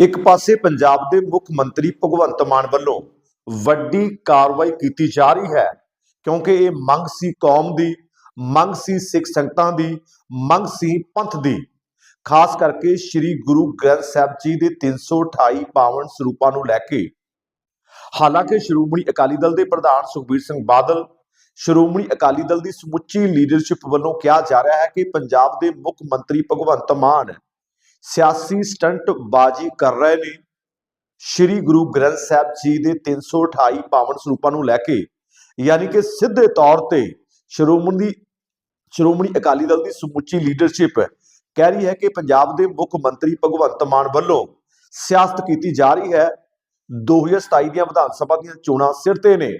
ਇੱਕ ਪਾਸੇ ਪੰਜਾਬ ਦੇ ਮੁੱਖ ਮੰਤਰੀ ਭਗਵੰਤ ਮਾਨ ਵੱਲੋਂ ਵੱਡੀ ਕਾਰਵਾਈ ਕੀਤੀ ਜਾ ਰਹੀ ਹੈ, ਕਿਉਂਕਿ ਇਹ ਮੰਗ ਸੀ ਕੌਮ ਦੀ, ਮੰਗ ਸੀ ਸਿੱਖ ਸੰਗਤਾਂ ਦੀ, ਮੰਗ ਸੀ ਪੰਥ ਦੀ। ਖਾਸ ਕਰਕੇ ਸ੍ਰੀ ਗੁਰੂ ਗ੍ਰੰਥ ਸਾਹਿਬ ਜੀ ਦੇ 328 ਪਾਵਨ ਸਰੂਪਾਂ ਨੂੰ ਲੈ ਕੇ। ਹਾਲਾਂਕਿ ਸ਼੍ਰੋਮਣੀ ਅਕਾਲੀ ਦਲ ਦੇ ਪ੍ਰਧਾਨ ਸੁਖਬੀਰ ਸਿੰਘ ਬਾਦਲ, ਸ਼੍ਰੋਮਣੀ ਅਕਾਲੀ ਦਲ ਦੀ ਸਮੁੱਚੀ ਲੀਡਰਸ਼ਿਪ ਵੱਲੋਂ ਕਿਹਾ ਜਾ ਰਿਹਾ ਹੈ ਕਿ ਪੰਜਾਬ ਦੇ ਮੁੱਖ ਮੰਤਰੀ ਭਗਵੰਤ ਮਾਨ ਸਿਆਸੀ ਸਟੰਟ ਬਾਜੀ ਕਰ ਰਹੇ ਨੇ। ਸ੍ਰੀ ਗੁਰੂ ਗ੍ਰੰਥ ਸਾਹਿਬ ਜੀ ਦੇ 328 ਪਾਵਨ ਸਰੂਪਾਂ ਨੂੰ ਲੈ ਕੇ, ਯਾਨੀ ਕਿ ਸਿੱਧੇ ਤੌਰ ਤੇ ਸ਼੍ਰੋਮਣੀ ਸ਼੍ਰੋਮਣੀ ਅਕਾਲੀ ਦਲ ਦੀ ਸਮੁੱਚੀ ਲੀਡਰਸ਼ਿਪ ਕਹਿ ਰਹੀ ਹੈ ਕਿ ਪੰਜਾਬ ਦੇ ਮੁੱਖ ਮੰਤਰੀ ਭਗਵੰਤ ਮਾਨ ਵੱਲੋਂ ਸਿਆਸਤ ਕੀਤੀ ਜਾ ਰਹੀ ਹੈ। 2027 ਦੀਆਂ ਵਿਧਾਨ ਸਭਾ ਦੀਆਂ ਚੋਣਾਂ ਸਿਰ ਤੇ ਨੇ।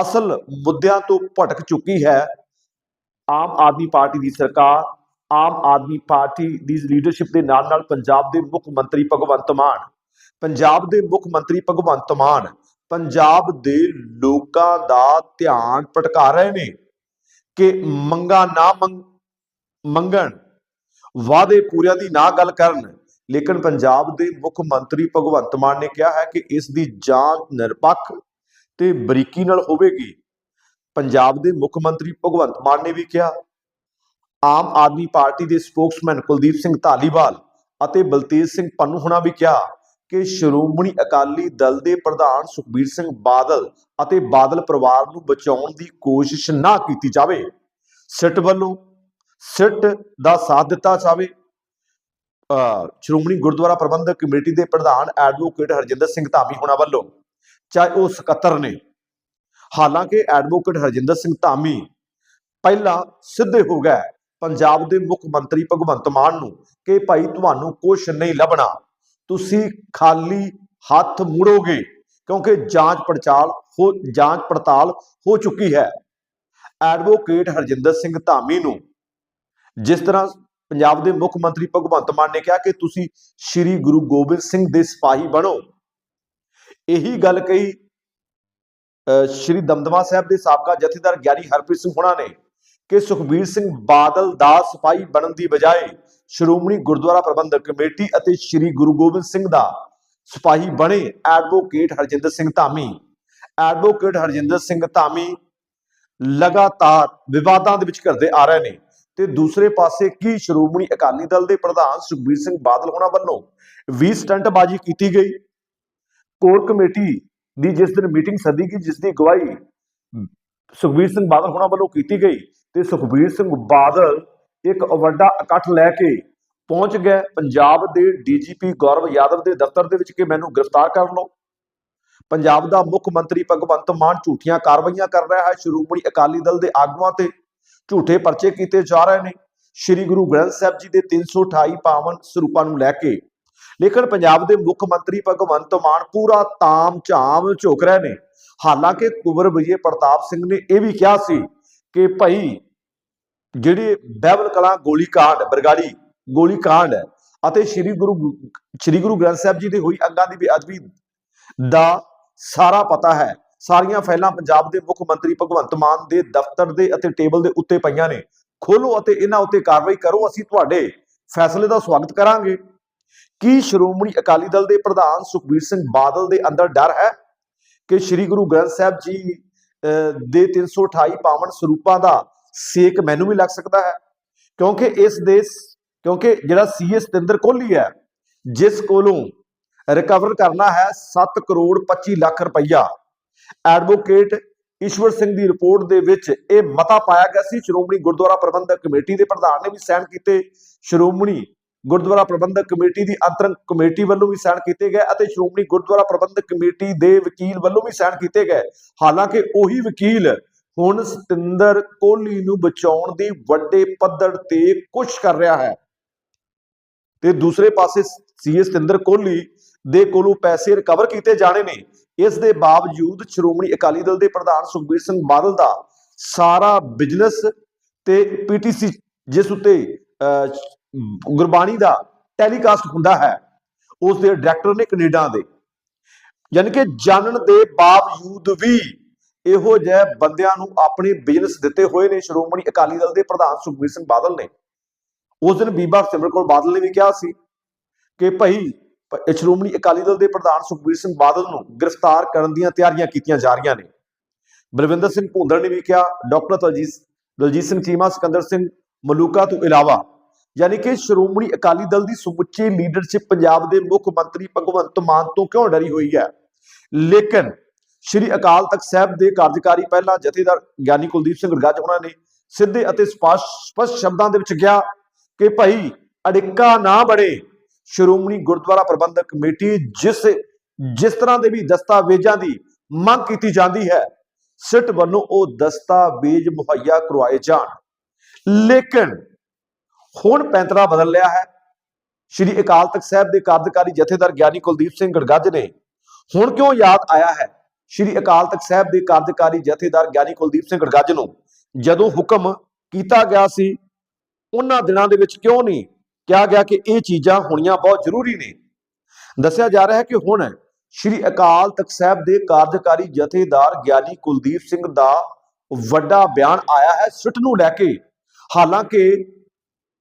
ਅਸਲ ਮੁੱਦਿਆਂ ਤੋਂ ਭਟਕ ਚੁੱਕੀ ਹੈ ਆਮ ਆਦਮੀ ਪਾਰਟੀ ਦੀ ਸਰਕਾਰ। ਆਮ ਆਦਮੀ ਪਾਰਟੀ ਦੀ ਲੀਡਰਸ਼ਿਪ ਦੇ ਨਾਲ ਨਾਲ ਪੰਜਾਬ ਦੇ ਮੁੱਖ ਮੰਤਰੀ ਭਗਵੰਤ ਮਾਨ, ਪੰਜਾਬ ਦੇ ਮੁੱਖ ਮੰਤਰੀ ਭਗਵੰਤ ਮਾਨ, ਪੰਜਾਬ ਦੇ ਲੋਕਾਂ ਦਾ ਧਿਆਨ ਭਟਕਾ ਰਹੇ ਨੇ ਕਿ ਮੰਗਾ ਨਾ ਮੰਗਣ, ਵਾਅਦੇ ਪੂਰਿਆਂ ਦੀ ਨਾ ਗੱਲ ਕਰਨ। ਲੇਕਿਨ ਪੰਜਾਬ ਦੇ ਮੁੱਖ ਮੰਤਰੀ ਭਗਵੰਤ ਮਾਨ ਨੇ ਕਿਹਾ ਹੈ ਕਿ ਇਸ ਦੀ ਜਾਂਚ ਨਿਰਪੱਖ ਤੇ ਬਰੀਕੀ ਨਾਲ ਹੋਵੇਗੀ। ਪੰਜਾਬ ਦੇ ਮੁੱਖ ਮੰਤਰੀ ਭਗਵੰਤ ਮਾਨ ਨੇ ਵੀ ਕਿਹਾ ਆਮ ਆਦਮੀ ਪਾਰਟੀ ਦੇ ਸਪੋਕਸਮੈਨ ਕੁਲਦੀਪ ਸਿੰਘ ਧਾਲੀਵਾਲ ਅਤੇ ਬਲਤੇਜ ਸਿੰਘ ਪੰਨੂ ਹੁਣਾ ਵੀ ਕਿਹਾ ਕਿ ਸ਼੍ਰੋਮਣੀ ਅਕਾਲੀ ਦਲ ਦੇ ਪ੍ਰਧਾਨ ਸੁਖਬੀਰ ਸਿੰਘ ਬਾਦਲ ਅਤੇ ਬਾਦਲ ਪਰਿਵਾਰ ਨੂੰ ਬਚਾਉਣ ਦੀ ਕੋਸ਼ਿਸ਼ ਨਾ ਕੀਤੀ ਜਾਵੇ। ਸਿੱਟ ਵੱਲੋਂ ਸਿੱਟ ਦਾ ਸਾਥ ਦਿੱਤਾ ਜਾਵੇ। ਅਹ ਸ਼੍ਰੋਮਣੀ ਗੁਰਦੁਆਰਾ ਪ੍ਰਬੰਧਕ ਕਮੇਟੀ ਦੇ ਪ੍ਰਧਾਨ ਐਡਵੋਕੇਟ ਹਰਜਿੰਦਰ ਸਿੰਘ ਧਾਮੀ ਹੁਣਾ ਵੱਲੋਂ ਚਾਹੇ ਉਹ ਸਕੱਤਰ ਨੇ। ਹਾਲਾਂਕਿ ਐਡਵੋਕੇਟ ਹਰਜਿੰਦਰ ਸਿੰਘ ਧਾਮੀ ਪਹਿਲਾਂ ਸਿੱਧੇ ਹੋ ਗਏ। ਪੰਜਾਬ ਦੇ ਮੁੱਖ ਮੰਤਰੀ ਭਗਵੰਤ ਮਾਨ ਨੂੰ ਕਿ ਭਾਈ ਤੁਹਾਨੂੰ ਕੁਝ ਨਹੀਂ ਲੱਭਣਾ। ਤੁਸੀਂ ਖਾਲੀ ਹੱਥ ਮੁੜੋਗੇ, ਕਿਉਂਕਿ ਜਾਂਚ ਪੜਤਾਲ ਹੋ, ਜਾਂਚ ਪੜਤਾਲ ਹੋ ਚੁੱਕੀ ਹੈ। ਐਡਵੋਕੇਟ ਹਰਜਿੰਦਰ ਸਿੰਘ ਧਾਮੀ ਨੂੰ ਜਿਸ ਤਰ੍ਹਾਂ ਪੰਜਾਬ ਦੇ ਮੁੱਖ ਮੰਤਰੀ ਭਗਵੰਤ ਮਾਨ ਨੇ ਕਿਹਾ ਕਿ ਤੁਸੀਂ ਸ੍ਰੀ ਗੁਰੂ ਗੋਬਿੰਦ ਸਿੰਘ ਦੇ ਸਿਪਾਹੀ ਬਣੋ। ਇਹੀ ਗੱਲ ਕਹੀ, ਅਹ ਸ਼੍ਰੀ ਦਮਦਮਾ ਸਾਹਿਬ ਦੇ ਸਾਬਕਾ ਜਥੇਦਾਰ ਗਿਆਨੀ ਹਰਪ੍ਰੀਤ ਸਿੰਘ ਹੁਣਾ ਨੇ। ਕਿ ਸੁਖਬੀਰ ਸਿੰਘ ਬਾਦਲ ਦਾ ਸਿਪਾਹੀ ਬਣਨ ਦੀ ਬਜਾਏ ਸ਼੍ਰੋਮਣੀ ਗੁਰਦੁਆਰਾ ਪ੍ਰਬੰਧਕ ਕਮੇਟੀ ਅਤੇ ਸ੍ਰੀ ਗੁਰੂ ਗੋਬਿੰਦ ਸਿੰਘ ਦਾ ਸਿਪਾਹੀ ਬਣੇ ਐਡਵੋਕੇਟ ਹਰਜਿੰਦਰ ਸਿੰਘ ਧਾਮੀ। ਐਡਵੋਕੇਟ ਹਰਜਿੰਦਰ ਸਿੰਘ ਧਾਮੀ ਲਗਾਤਾਰ ਵਿਵਾਦਾਂ ਦੇ ਵਿੱਚ ਘਿਰਦੇ ਆ ਰਹੇ ਨੇ ਤੇ ਦੂਸਰੇ ਪਾਸੇ ਕੀ ਸ਼੍ਰੋਮਣੀ ਅਕਾਲੀ ਦਲ ਦੇ ਪ੍ਰਧਾਨ ਸੁਖਬੀਰ ਸਿੰਘ ਬਾਦਲ ਹੋਣਾ ਵੱਲੋਂ ਵੀ ਸਟੰਟਬਾਜ਼ੀ ਕੀਤੀ ਗਈ? ਕੋਰ ਕਮੇਟੀ ਦੀ ਜਿਸ ਦਿਨ ਮੀਟਿੰਗ ਸੱਦੀ ਗਈ, ਜਿਸ ਦੀ ਅਗਵਾਈ ਸੁਖਬੀਰ ਸਿੰਘ ਬਾਦਲ ਹੋਣਾ ਵੱਲੋਂ ਕੀਤੀ ਗਈ ਤੇ ਸੁਖਬੀਰ ਸਿੰਘ ਬਾਦਲ ਇੱਕ ਵੱਡਾ ਇਕੱਠ ਲੈ ਕੇ ਪਹੁੰਚ ਗਏ ਪੰਜਾਬ ਦੇ ਡੀਜੀਪੀ ਗੌਰਵ ਯਾਦਵ ਦੇ ਦਫ਼ਤਰ ਦੇ ਵਿੱਚ ਕਿ ਮੈਨੂੰ ਗ੍ਰਿਫਤਾਰ ਕਰ ਲਓ। ਪੰਜਾਬ ਦਾ ਮੁੱਖ ਮੰਤਰੀ ਭਗਵੰਤ ਮਾਨ ਝੂਠੀਆਂ ਕਾਰਵਾਈਆਂ ਕਰ ਰਿਹਾ ਹੈ। ਸ਼੍ਰੋਮਣੀ ਅਕਾਲੀ ਦਲ ਦੇ ਆਗੂਆਂ ਤੇ ਝੂਠੇ ਪਰਚੇ ਕੀਤੇ ਜਾ ਰਹੇ ਨੇ। ਸ੍ਰੀ ਗੁਰੂ ਗ੍ਰੰਥ ਸਾਹਿਬ ਜੀ ਦੇ 328 ਪਾਵਨ ਸਰੂਪਾਂ ਨੂੰ ਲੈ ਕੇ ਲੇਕਿਨ ਪੰਜਾਬ ਦੇ ਮੁੱਖ ਮੰਤਰੀ ਭਗਵੰਤ ਮਾਨ ਪੂਰਾ ਤਾਮ ਝਾਮ ਝੋਕ ਰਹੇ ਨੇ। ਹਾਲਾਂਕਿ ਕੁਵਰ ਵਿਜੇ ਪ੍ਰਤਾਪ ਸਿੰਘ ਨੇ ਇਹ ਵੀ ਕਿਹਾ ਸੀ ਕਿ ਭਾਈ ਜਿਹੜੇ ਬਹਿਬਲ ਕਲਾਂ ਗੋਲੀ ਕਾਂਡ, ਬਰਗਾੜੀ ਗੋਲੀ ਕਾਂਡ ਅਤੇ ਸ੍ਰੀ ਗੁਰੂ ਸ੍ਰੀ ਗੁਰੂ ਗ੍ਰੰਥ ਸਾਹਿਬ ਜੀ ਦੇ ਹੋਈ ਅੰਗਾਂ ਦੀ ਬੇਅਦਬੀ ਦਾ ਸਾਰਾ ਪਤਾ ਹੈ। ਸਾਰੀਆਂ ਫਾਈਲਾਂ ਪੰਜਾਬ ਦੇ ਮੁੱਖ ਮੰਤਰੀ ਭਗਵੰਤ ਮਾਨ ਦੇ ਦਫ਼ਤਰ ਦੇ ਅਤੇ ਟੇਬਲ ਦੇ ਉੱਤੇ ਪਈਆਂ ਨੇ। ਖੋਲੋ ਅਤੇ ਇਹਨਾਂ ਉੱਤੇ ਕਾਰਵਾਈ ਕਰੋ, ਅਸੀਂ ਤੁਹਾਡੇ ਫੈਸਲੇ ਦਾ ਸਵਾਗਤ ਕਰਾਂਗੇ। ਕੀ ਸ਼੍ਰੋਮਣੀ ਅਕਾਲੀ ਦਲ ਦੇ ਪ੍ਰਧਾਨ ਸੁਖਬੀਰ ਸਿੰਘ ਬਾਦਲ ਦੇ ਅੰਦਰ ਡਰ ਹੈ ਕਿ ਸ੍ਰੀ ਗੁਰੂ ਗ੍ਰੰਥ ਸਾਹਿਬ ਜੀ ਦੇ 328 ਪਾਵਨ ਸਰੂਪਾਂ ਦਾ ਸੇਕ ਮੈਨੂੰ ਵੀ ਲੱਗ ਸਕਦਾ ਹੈ। ਕਿਉਂਕਿ ਇਸ ਦੇ ਕਿਉਂਕਿ ਜਿਹੜਾ ਸੀਐਸ ਸਤਿੰਦਰ ਕੋਹਲੀ ਹੈ, ਜਿਸ ਕੋਲੋਂ ਰਿਕਵਰ ਕਰਨਾ ਹੈ 7 ਕਰੋੜ 25 ਲੱਖ ਰੁਪਈਆ। ਐਡਵੋਕੇਟ ਈਸ਼ਵਰ ਸਿੰਘ ਦੀ ਰਿਪੋਰਟ ਦੇ ਵਿੱਚ ਇਹ ਮਤਾ ਪਾਇਆ ਗਿਆ ਸੀ। ਸ਼੍ਰੋਮਣੀ ਗੁਰਦੁਆਰਾ ਪ੍ਰਬੰਧਕ ਕਮੇਟੀ ਦੇ ਪ੍ਰਧਾਨ ਨੇ ਵੀ ਸਾਈਨ ਕੀਤੇ। ਸ਼੍ਰੋਮਣੀ ਗੁਰਦੁਆਰਾ ਪ੍ਰਬੰਧਕ ਕਮੇਟੀ ਦੀ ਅੰਤਰੰਗ ਕਮੇਟੀ ਵੱਲੋਂ ਵੀ ਸਾਈਨ ਕੀਤੇ ਗਏ ਅਤੇ ਸ਼੍ਰੋਮਣੀ ਗੁਰਦੁਆਰਾ ਪ੍ਰਬੰਧਕ ਕਮੇਟੀ ਦੇ ਵਕੀਲ ਵੱਲੋਂ ਵੀ ਸਾਈਨ ਕੀਤੇ ਗਏ। ਹਾਲਾਂਕਿ ਉਹੀ ਵਕੀਲ ਹੁਣ ਸਤਿੰਦਰ ਕੋਹਲੀ ਨੂੰ ਬਚਾਉਣ ਦੀ ਵੱਡੇ ਪੱਧਰ ਤੇ ਕੋਸ਼ਿਸ਼ ਕਰ ਰਿਹਾ ਹੈ। ਤੇ ਦੂਸਰੇ ਪਾਸੇ ਸੀਐਸ ਸਤਿੰਦਰ ਕੋਹਲੀ ਦੇ ਕੋਲੋਂ ਪੈਸੇ ਰਿਕਵਰ ਕੀਤੇ ਜਾਣੇ ਨੇ। ਇਸ ਦੇ ਬਾਵਜੂਦ ਸ਼੍ਰੋਮਣੀ ਅਕਾਲੀ ਦਲ ਦੇ ਪ੍ਰਧਾਨ ਸੁਖਬੀਰ ਸਿੰਘ ਬਾਦਲ ਦਾ ਸਾਰਾ ਬਿਜ਼ਨਸ ਤੇ ਪੀਟੀਸੀ ਜਿਸ ਉੱਤੇ ਅਹ, ਗੁਰਬਾਣੀ ਦਾ ਟੈਲੀਕਾਸਟ ਹੁੰਦਾ ਹੈ, ਉਸ ਦੇ ਡਾਇਰੈਕਟਰ ਨੇ ਕੈਨੇਡਾ ਦੇ। ਯਾਨੀ ਕਿ ਜਾਣਨ ਦੇ ਬਾਵਜੂਦ ਵੀ ਇਹੋ ਜਿਹੇ ਬੰਦਿਆਂ ਨੂੰ ਆਪਣੇ ਬਿਜ਼ਨਸ ਦਿੱਤੇ ਹੋਏ ਨੇ, ਸ਼੍ਰੋਮਣੀ ਅਕਾਲੀ ਦਲ ਦੇ ਪ੍ਰਧਾਨ ਸੁਖਬੀਰ ਸਿੰਘ ਬਾਦਲ ਨੇ। ਉਸ ਦਿਨ ਬੀਬਾ ਸਿਮਰਨ ਕੌਰ ਬਾਦਲ ਨੇ ਵੀ ਕਿਹਾ ਸੀ ਕਿ ਭਾਈ ਸ਼੍ਰੋਮਣੀ ਅਕਾਲੀ ਦਲ ਦੇ ਪ੍ਰਧਾਨ ਸੁਖਬੀਰ ਸਿੰਘ ਬਾਦਲ ਨੂੰ ਗ੍ਰਿਫਤਾਰ ਕਰਨ ਦੀਆਂ ਤਿਆਰੀਆਂ ਕੀਤੀਆਂ ਜਾ ਰਹੀਆਂ ਨੇ। ਬਲਵਿੰਦਰ ਸਿੰਘ ਭੁੰਦੜ ਨੇ ਵੀ ਕਿਹਾ, ਡਾਕਟਰ ਦਲਜੀਤ ਦਲਜੀਤ ਸਿੰਘ ਚੀਮਾ, ਸਿਕੰਦਰ ਸਿੰਘ ਮਲੂਕਾ ਤੋਂ ਇਲਾਵਾ ਯਾਨੀ ਕਿ ਸ਼੍ਰੋਮਣੀ ਅਕਾਲੀ ਦਲ ਦੀ ਸਮੁੱਚੀ ਲੀਡਰਸ਼ਿਪ ਪੰਜਾਬ ਦੇ ਮੁੱਖ ਮੰਤਰੀ ਭਗਵੰਤ ਮਾਨ ਤੋਂ ਕਿਉਂ ਡਰੀ ਹੋਈ ਹੈ? ਲੇਕਿਨ ਸ਼੍ਰੀ ਅਕਾਲ ਤਖਤ ਸਾਹਿਬ ਦੇ ਕਾਰਜਕਾਰੀ ਪਹਿਲਾਂ ਜਥੇਦਾਰ ਗਿਆਨੀ ਕੁਲਦੀਪ ਸਿੰਘ ਗੱਜ ਉਹਨਾਂ ਨੇ ਸਿੱਧੇ ਅਤੇ ਸਪਸ਼ਟ ਸ਼ਬਦਾਂ ਦੇ ਵਿੱਚ ਕਿਹਾ ਕਿ ਭਾਈ ਅੜਿੱਕਾ ਨਾ ਬਣੇ। ਸ਼੍ਰੋਮਣੀ ਗੁਰਦੁਆਰਾ ਪ੍ਰਬੰਧਕ ਕਮੇਟੀ ਜਿਸ ਜਿਸ ਤਰ੍ਹਾਂ ਦੇ ਵੀ ਦਸਤਾਵੇਜ਼ਾਂ ਦੀ ਮੰਗ ਕੀਤੀ ਜਾਂਦੀ ਹੈ, ਸਿੱਟ ਵੱਲੋਂ ਉਹ ਦਸਤਾਵੇਜ਼ ਮੁਹੱਈਆ ਕਰਵਾਏ ਜਾਣ। ਲੇਕਿਨ ਹੁਣ ਪੈਂਤਰਾ ਬਦਲ ਲਿਆ ਹੈ। ਸ਼੍ਰੀ ਅਕਾਲ ਤਖਤ ਸਾਹਿਬ ਦੇ ਕਾਰਜਕਾਰੀ ਜਥੇਦਾਰ ਗਿਆਨੀ ਕੁਲਦੀਪ ਸਿੰਘ ਗੜਗੱਜ ਨੇ ਹੁਣ ਕਿਉਂ ਯਾਦ ਆਇਆ ਹੈ? ਸ਼੍ਰੀ ਅਕਾਲ ਤਖਤ ਸਾਹਿਬ ਦੇ ਕਾਰਜਕਾਰੀ ਜਥੇਦਾਰ ਗਿਆਨੀ ਕੁਲਦੀਪ ਸਿੰਘ ਗੜਗੱਜ ਨੂੰ ਜਦੋਂ ਹੁਕਮ ਕੀਤਾ ਗਿਆ ਸੀ, ਉਹਨਾਂ ਦਿਨਾਂ ਦੇ ਵਿੱਚ ਕਿਉਂ ਨਹੀਂ ਕਿਹਾ ਗਿਆ ਕਿ ਇਹ ਚੀਜ਼ਾਂ ਹੋਣੀਆਂ ਬਹੁਤ ਜ਼ਰੂਰੀ ਨੇ? ਦੱਸਿਆ ਜਾ ਰਿਹਾ ਹੈ ਕਿ ਹੁਣ ਸ਼੍ਰੀ ਅਕਾਲ ਤਖਤ ਸਾਹਿਬ ਦੇ ਕਾਰਜਕਾਰੀ ਜਥੇਦਾਰ ਗਿਆਨੀ ਕੁਲਦੀਪ ਸਿੰਘ ਦਾ ਵੱਡਾ ਬਿਆਨ ਆਇਆ ਹੈ। ਸਿੱਟ ਨੂੰ ਲੈ ਕੇ ਹਾਲਾਂਕਿ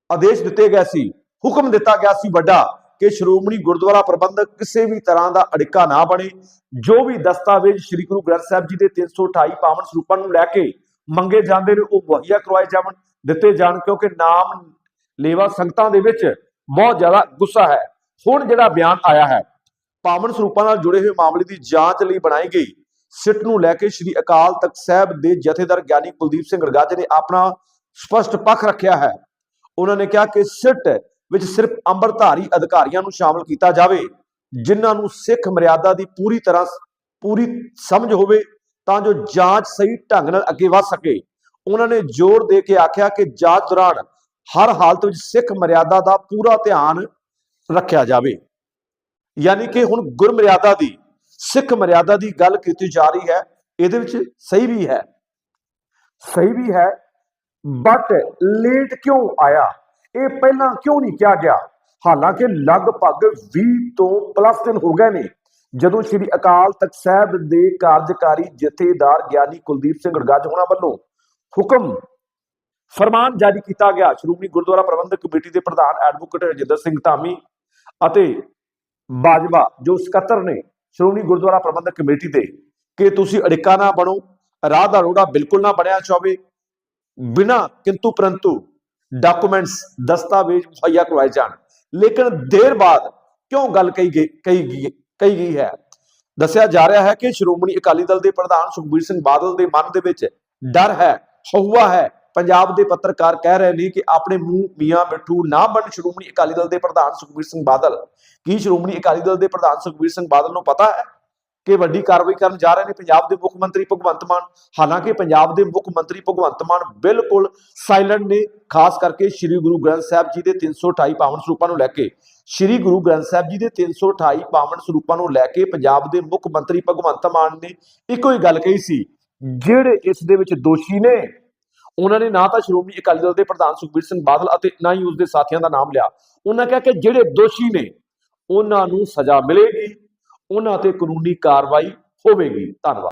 ਆਦੇਸ਼ ਦਿੱਤੇ ਗਏ ਸੀ, ਹੁਕਮ ਦਿੱਤਾ ਗਿਆ ਸੀ ਵੱਡਾ ਕਿ ਸ਼੍ਰੋਮਣੀ ਗੁਰਦੁਆਰਾ ਪ੍ਰਬੰਧਕ ਕਿਸੇ ਵੀ ਤਰ੍ਹਾਂ ਦਾ ਅੜਿੱਕਾ ਨਾ ਬਣੇ। ਜੋ ਵੀ ਦਸਤਾਵੇਜ਼ ਸ੍ਰੀ ਗੁਰੂ ਗ੍ਰੰਥ ਸਾਹਿਬ ਜੀ ਦੇ 328 ਪਾਵਨ ਸਰੂਪਾਂ ਨੂੰ ਲੈ ਕੇ ਮੰਗੇ ਜਾਂਦੇ ਨੇ, ਉਹ ਮੁਹੱਈਆ ਕਰਵਾਏ ਜਾਵਣ, ਦਿੱਤੇ ਜਾਣ ਕਿਉਂਕਿ ਨਾਮ ਲੇਵਾ ਸੰਗਤਾਂ ਦੇ ਵਿੱਚ ਬਹੁਤ ਜ਼ਿਆਦਾ ਗੁੱਸਾ ਹੈ। ਹੁਣ ਜਿਹੜਾ ਬਿਆਨ ਆਇਆ ਹੈ, ਪਾਵਨ ਸਰੂਪਾਂ ਨਾਲ ਜੁੜੇ ਹੋਏ ਮਾਮਲੇ ਦੀ ਜਾਂਚ ਲਈ ਬਣਾਈ ਗਈ। ਸਿੱਟ ਨੂੰ ਲੈ ਕੇ ਸ੍ਰੀ ਅਕਾਲ ਤਖਤ ਸਾਹਿਬ ਦੇ ਜਥੇਦਾਰ ਗਿਆਨੀ ਕੁਲਦੀਪ ਸਿੰਘ ਗੜਗੱਜ ਨੇ ਆਪਣਾ ਸਪਸ਼ਟ ਪੱਖ ਰੱਖਿਆ ਹੈ। ਉਹਨਾਂ ਨੇ ਕਿਹਾ ਕਿ ਸਿੱਟ ਵਿੱਚ ਸਿਰਫ ਅੰਮ੍ਰਿਤਧਾਰੀ ਅਧਿਕਾਰੀਆਂ ਨੂੰ ਸ਼ਾਮਲ ਕੀਤਾ ਜਾਵੇ, ਜਿਨ੍ਹਾਂ ਨੂੰ ਸਿੱਖ ਮਰਿਆਦਾ ਦੀ ਪੂਰੀ ਤਰ੍ਹਾਂ ਪੂਰੀ ਸਮਝ ਹੋਵੇ ਤਾਂ ਜੋ ਜਾਂਚ ਸਹੀ ਢੰਗ ਨਾਲ ਅੱਗੇ ਵਧ ਸਕੇ। ਉਹਨਾਂ ਨੇ ਜ਼ੋਰ ਦੇ ਕੇ ਆਖਿਆ ਕਿ ਜਾਂਚ ਦੌਰਾਨ ਹਰ ਹਾਲਤ ਵਿੱਚ ਸਿੱਖ ਮਰਿਆਦਾ ਦਾ ਪੂਰਾ ਧਿਆਨ ਰੱਖਿਆ ਜਾਵੇ। ਯਾਨੀ ਕਿ ਹੁਣ ਗੁਰਮਰਿਆਦਾ ਦੀ, ਸਿੱਖ ਮਰਿਆਦਾ ਦੀ ਗੱਲ ਕੀਤੀ ਜਾ ਰਹੀ ਹੈ, ਇਹਦੇ ਵਿੱਚ ਸਹੀ ਵੀ ਹੈ। ਸਹੀ ਵੀ ਹੈ ਬਟ ਲੇਟ ਕਿਉਂ ਆਇਆ? ਇਹ ਪਹਿਲਾਂ ਕਿਉਂ ਨਹੀਂ ਕਿਹਾ ਗਿਆ? ਹਾਲਾਂਕਿ ਲਗਭਗ 20 ਤੋਂ ਪਲੱਸ ਦਿਨ ਹੋ ਗਏ ਨੇ, ਜਦੋਂ ਸ੍ਰੀ ਅਕਾਲ ਤਖਤ ਸਾਹਿਬ ਦੇ ਕਾਰਜਕਾਰੀ ਜਥੇਦਾਰ ਗਿਆਨੀ ਕੁਲਦੀਪ ਸਿੰਘ ਗੜਗੱਜ ਹੋਣਾ ਵੱਲੋਂ ਹੁਕਮ ਫਰਮਾਨ ਜਾਰੀ ਕੀਤਾ ਗਿਆ। ਸ਼੍ਰੋਮਣੀ ਗੁਰਦੁਆਰਾ ਪ੍ਰਬੰਧਕ ਕਮੇਟੀ ਦੇ ਪ੍ਰਧਾਨ ਐਡਵੋਕੇਟ ਰਜਿੰਦਰ ਸਿੰਘ ਧਾਮੀ ਅਤੇ ਬਾਜਵਾ ਜੋ ਸਕੱਤਰ ਨੇ ਸ਼੍ਰੋਮਣੀ ਗੁਰਦੁਆਰਾ ਪ੍ਰਬੰਧਕ ਕਮੇਟੀ ਦੇ, ਕਿ ਤੁਸੀਂ ਅੜਿੱਕਾ ਨਾ ਬਣੋ, ਰਾਹ ਦਾ ਰੋੜਾ ਬਿਲਕੁਲ ਨਾ ਬਣਿਆ ਚਾਵੇ ਬਿਨਾ ਕਿੰਤੂ ਪਰੰਤੂ ਡਾਕੂਮੈਂਟਸ ਦਸਤਾਵੇਜ਼ ਮੁਹੱਈਆ ਕਰਵਾਏ ਜਾਣ। ਲੇਕਿਨ ਦੇਰ ਬਾਅਦ ਕਿਉਂ ਗੱਲ ਕਹੀ ਗਈ ਕਹੀ ਗਈ ਹੈ? ਦੱਸਿਆ ਜਾ ਰਿਹਾ ਹੈ ਕਿ ਸ਼੍ਰੋਮਣੀ ਅਕਾਲੀ ਦਲ ਦੇ ਪ੍ਰਧਾਨ ਸੁਖਬੀਰ ਸਿੰਘ ਬਾਦਲ ਦੇ ਮਨ ਦੇ ਵਿੱਚ ਡਰ ਹੈ, ਹਊਆ ਹੈ। ਪੰਜਾਬ ਦੇ ਪੱਤਰਕਾਰ ਕਹਿ ਰਹੇ ਨੇ ਕਿ ਆਪਣੇ ਮੂੰਹ, ਮੀਆਂ, ਮਿੱਠੂ ਨਾ ਬਣ ਸ਼੍ਰੋਮਣੀ ਅਕਾਲੀ ਦਲ ਦੇ ਪ੍ਰਧਾਨ ਸੁਖਬੀਰ ਸਿੰਘ ਬਾਦਲ। ਕੀ ਸ਼੍ਰੋਮਣੀ ਅਕਾਲੀ ਦਲ ਦੇ ਪ੍ਰਧਾਨ ਸੁਖਬੀਰ ਸਿੰਘ ਬਾਦਲ ਨੂੰ ਪਤਾ ਹੈ? ਕਿ ਵੱਡੀ ਕਾਰਵਾਈ ਕਰਨ ਜਾ ਰਹੇ ਨੇ ਪੰਜਾਬ ਦੇ ਮੁੱਖ ਮੰਤਰੀ ਭਗਵੰਤ ਮਾਨ। ਹਾਲਾਂਕਿ ਪੰਜਾਬ ਦੇ ਮੁੱਖ ਮੰਤਰੀ ਭਗਵੰਤ ਮਾਨ ਬਿਲਕੁਲ ਸਾਇਲੈਂਟ ਨੇ, ਖਾਸ ਕਰਕੇ ਸ੍ਰੀ ਗੁਰੂ ਗ੍ਰੰਥ ਸਾਹਿਬ ਜੀ ਦੇ 328 ਪਾਵਨ ਸਰੂਪਾਂ ਨੂੰ ਲੈ ਕੇ। ਸ੍ਰੀ ਗੁਰੂ ਗ੍ਰੰਥ ਸਾਹਿਬ ਜੀ ਦੇ 328 ਪਾਵਨ ਸਰੂਪਾਂ ਨੂੰ ਲੈ ਕੇ ਪੰਜਾਬ ਦੇ ਮੁੱਖ ਮੰਤਰੀ ਭਗਵੰਤ ਮਾਨ ਨੇ ਇੱਕੋ ਹੀ ਗੱਲ ਕਹੀ ਸੀ, ਜਿਹੜੇ ਇਸ ਦੇ ਵਿੱਚ ਦੋਸ਼ੀ ਨੇ, ਉਹਨਾਂ ਨੇ ਨਾ ਤਾਂ ਸ਼੍ਰੋਮਣੀ ਅਕਾਲੀ ਦਲ ਦੇ ਪ੍ਰਧਾਨ ਸੁਖਬੀਰ ਸਿੰਘ ਬਾਦਲ ਅਤੇ ਨਾ ਹੀ ਉਸ ਦੇ ਸਾਥੀਆਂ ਦਾ ਨਾਮ ਲਿਆ। ਉਹਨਾਂ ਕਿਹਾ ਕਿ ਜਿਹੜੇ ਦੋਸ਼ੀ ਨੇ, ਉਹਨਾਂ ਨੂੰ ਸਜ਼ਾ ਮਿਲੇਗੀ। ਉਹਨਾਂ ਤੇ ਕਾਨੂੰਨੀ ਕਾਰਵਾਈ ਹੋਵੇਗੀ। ਧੰਨਵਾਦ।